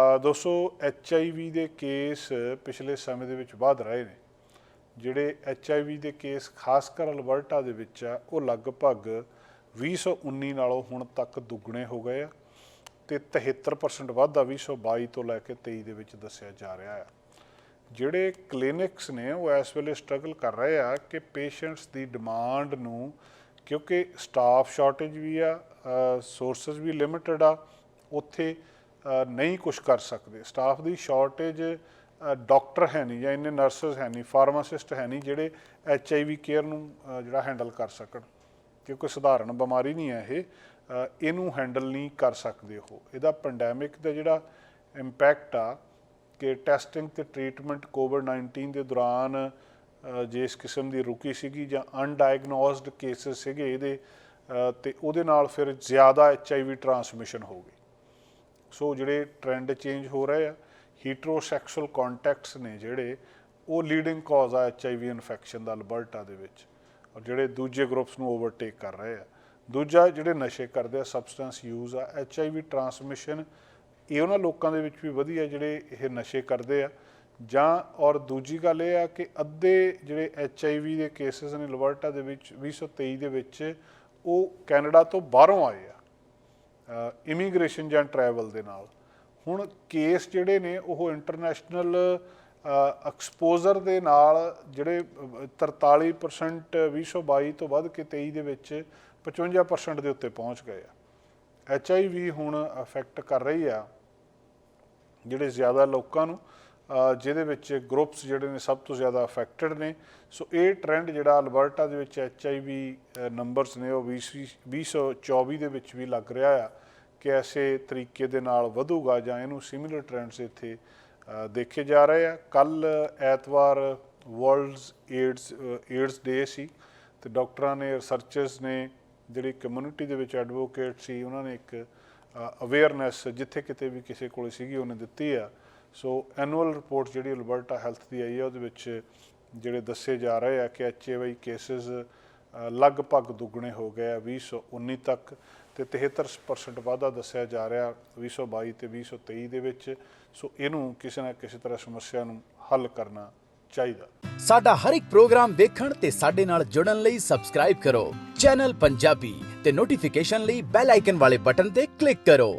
ਅ, ਦੋਸਤੋ H I ਵੀ ਦੇ case ਪਿਛਲੇ ਸਮੇਂ ਦੇ ਵਿੱਚ ਵਧ ਰਹੇ ਨੇ। ਜਿਹੜੇ ਐਚ ਆਈ ਵੀ ਦੇ ਕੇਸ ਖਾਸ ਕਰ ਅਲਬਰਟਾ ਦੇ ਵਿੱਚ ਆ ਉਹ ਲਗਭਗ 2019 ਨਾਲੋਂ ਹੁਣ ਤੱਕ ਦੁੱਗਣੇ ਹੋ ਗਏ ਆ ਤੇ 73% ਵਾਧਾ 2022 ਤੋਂ ਲੈ ਕੇ 23 ਦੇ ਵਿੱਚ ਦੱਸਿਆ ਜਾ ਰਿਹਾ ਆ। ਜਿਹੜੇ ਕਲੀਨਿਕਸ ਨੇ ਉਹ ਇਸ ਵੇਲੇ ਸਟਰਗਲ ਕਰ ਰਹੇ ਆ ਕਿ ਪੇਸ਼ੈਂਟਸ ਦੀ ਡਿਮਾਂਡ ਨੂੰ ਕਿਉਂਕਿ ਸਟਾਫ ਸ਼ਾਰਟੇਜ ਵੀ ਆ ਸੋਰਸਸ ਵੀ ਲਿਮਿਟਡ ਆ ਉੱਥੇ ਨਹੀਂ ਕੁਝ ਕਰ ਸਕਦੇ। ਸਟਾਫ ਦੀ ਸ਼ਾਰਟੇਜ ਡਾਕਟਰ ਹੈ ਨਹੀਂ ਜਾਂ ਇੰਨੇ ਨਰਸਸ ਹੈ ਨਹੀਂ ਫਾਰਮਾਸਿਸਟ ਹੈ ਨਹੀਂ ਜਿਹੜੇ ਐਚ ਆਈ ਵੀ ਕੇਅਰ ਨੂੰ ਜਿਹੜਾ ਹੈਂਡਲ ਕਰ ਸਕਣ। ਕਿਉਂਕਿ ਸਧਾਰਨ ਬਿਮਾਰੀ ਨਹੀਂ ਹੈ ਇਹ ਇਹਨੂੰ ਹੈਂਡਲ ਨਹੀਂ ਕਰ ਸਕਦੇ ਉਹ। ਇਹਦਾ ਪੈਂਡੈਮਿਕ ਦਾ ਜਿਹੜਾ ਇੰਪੈਕਟ ਆ ਕਿ ਟੈਸਟਿੰਗ ਤੇ ਟ੍ਰੀਟਮੈਂਟ ਕੋਵਿਡ-19 ਦੇ ਦੌਰਾਨ ਅ, ਜੇ ਇਸ ਕਿਸਮ ਦੀ ਰੁਕੀ ਸੀਗੀ ਜਾਂ ਅਨਡਾਇਗਨੋਸਡ ਕੇਸਸ ਸੀਗੇ ਇਹਦੇ ਅ, ਤੇ ਉਹਦੇ ਨਾਲ ਫਿਰ ਜ਼ਿਆਦਾ ਐਚਆਈਵੀ ਟਰਾਂਸਮਿਸ਼ਨ ਹੋ ਗਈ। ਸੋ ਜਿਹੜੇ ਟ੍ਰੈਂਡ ਚੇਂਜ ਹੋ ਰਹੇ ਆ ਹੀਟਰੋਸੈਕਸ਼ੂਅਲ ਕੰਟੈਕਟਸ ਨੇ ਜਿਹੜੇ, ਉਹ ਲੀਡਿੰਗ ਕਾਜ਼ ਆ ਐਚਆਈਵੀ ਇਨਫੈਕਸ਼ਨ ਦਾ ਅਲਬਰਟਾ ਦੇ ਵਿੱਚ। ਔਰ ਜਿਹੜੇ ਦੂਜੇ ਗਰੁੱਪਸ ਨੂੰ ਓਵਰਟੇਕ ਕਰ ਰਹੇ ਆ। ਦੂਜਾ ਜਿਹੜੇ ਨਸ਼ੇ ਕਰਦੇ ਆ ਸਬਸਟੈਂਸ ਯੂਜ਼ ਆ ਐਚਆਈਵੀ ਟਰਾਂਸਮਿਸ਼ਨ ਇਹ ਉਹਨਾਂ ਲੋਕਾਂ ਦੇ ਵਿੱਚ ਵੀ ਵਧੀਆ ਜਿਹੜੇ ਇਹ ਨਸ਼ੇ ਕਰਦੇ ਆ। ਜਾਂ ਔਰ ਦੂਜੀ ਗੱਲ ਇਹ ਆ ਕਿ ਅੱਧੇ ਜਿਹੜੇ ਐਚਆਈਵੀ ਦੇ ਕੇਸਸ ਨੇ ਅਲਬਰਟਾ ਦੇ ਵਿੱਚ 2023 ਦੇ ਵਿੱਚ, ਉਹ ਕੈਨੇਡਾ ਤੋਂ ਬਾਹਰੋਂ ਆਏ ਆ। ਇਮੀਗ੍ਰੇਸ਼ਨ ਜਾਂ ਟਰੈਵਲ ਦੇ ਨਾਲ। ਹੁਣ ਕੇਸ ਜਿਹੜੇ ਨੇ ਉਹ ਇੰਟਰਨੈਸ਼ਨਲ ਐਕਸਪੋਜ਼ਰ ਦੇ ਨਾਲ ਜਿਹੜੇ ਅਹ, 43% 2022 ਤੋਂ ਵੱਧ ਕੇ 23 ਦੇ ਵਿੱਚ 55% ਦੇ ਉੱਤੇ ਪਹੁੰਚ ਗਏ ਆ। ਐਚ ਆਈ ਵੀ ਹੁਣ ਅਫੈਕਟ ਕਰ ਰਹੀ ਆ ਜਿਹੜੇ ਜ਼ਿਆਦਾ ਲੋਕਾਂ ਨੂੰ। ਜਿਹਦੇ ਵਿੱਚ ਗਰੁੱਪਸ ਜਿਹੜੇ ਨੇ ਸਭ ਤੋਂ ਜ਼ਿਆਦਾ ਅਫੈਕਟਡ ਨੇ। ਸੋ ਇਹ ਟ੍ਰੈਂਡ ਜਿਹੜਾ ਅਲਬਰਟਾ ਦੇ ਵਿੱਚ ਐਚ ਆਈ ਵੀ ਨੰਬਰਸ ਨੇ ਉਹ 20 2024 ਦੇ ਵਿੱਚ ਵੀ ਲੱਗ ਰਿਹਾ ਆ ਕਿ ਐਸੇ ਤਰੀਕੇ ਦੇ ਨਾਲ ਵਧੂਗਾ ਜਾਂ ਇਹਨੂੰ ਸਿਮਿਲਰ ਟ੍ਰੈਂਡਸ ਇੱਥੇ ਦੇਖੇ ਜਾ ਰਹੇ ਆ। ਕੱਲ ਐਤਵਾਰ ਵਰਲਡਸ ਏਡਸ ਏਡਸ ਡੇ ਸੀ ਤੇ ਡਾਕਟਰਾਂ ਨੇ ਰਿਸਰਚਰਸ ਨੇ ਜਿਹੜੀ ਕਮਿਊਨਿਟੀ ਦੇ ਵਿੱਚ ਐਡਵੋਕੇਟ ਸੀ, ਉਹਨਾਂ ਨੇ ਇੱਕ ਅਵੇਅਰਨੈਸ ਜਿੱਥੇ ਕਿਤੇ ਵੀ ਕਿਸੇ ਕੋਲ ਸੀਗੀ, ਉਹਨੇ ਦਿੱਤੀ ਆ। ਸੋ ਐਨੂਅਲ ਰਿਪੋਰਟ ਜਿਹੜੀ ਅਲਬਰਟਾ ਹੈਲਥ ਦੀ ਆਈ ਹੈ, ਉਹਦੇ ਵਿੱਚ ਜਿਹੜੇ ਦੱਸੇ ਜਾ ਰਹੇ ਆ ਕਿ ਐਚਏਵੀ ਕੇਸਸ ਲਗਭਗ ਦੁੱਗਣੇ ਹੋ ਗਏ ਆ 2019 ਤੱਕ ਤੇ 73% ਵਾਧਾ ਦੱਸਿਆ ਜਾ ਰਿਹਾ 2022 ਤੇ 2023 ਦੇ ਵਿੱਚ। ਸੋ ਇਹਨੂੰ ਕਿਸੇ ਨਾ ਕਿਸੇ ਤਰ੍ਹਾਂ ਸਮੱਸਿਆ ਨੂੰ ਹੱਲ ਕਰਨਾ ਚਾਹੀਦਾ। ਸਾਡਾ ਹਰ ਇੱਕ ਪ੍ਰੋਗਰਾਮ ਦੇਖਣ ਤੇ ਸਾਡੇ ਨਾਲ ਜੁੜਨ ਲਈ ਸਬਸਕ੍ਰਾਈਬ ਕਰੋ। ਚੈਨਲ ਪੰਜਾਬੀ ਤੇ ਨੋਟੀਫਿਕੇਸ਼ਨ ਲਈ ਬੈਲ ਆਈਕਨ ਵਾਲੇ ਬਟਨ ਤੇ ਕਲਿੱਕ ਕਰੋ।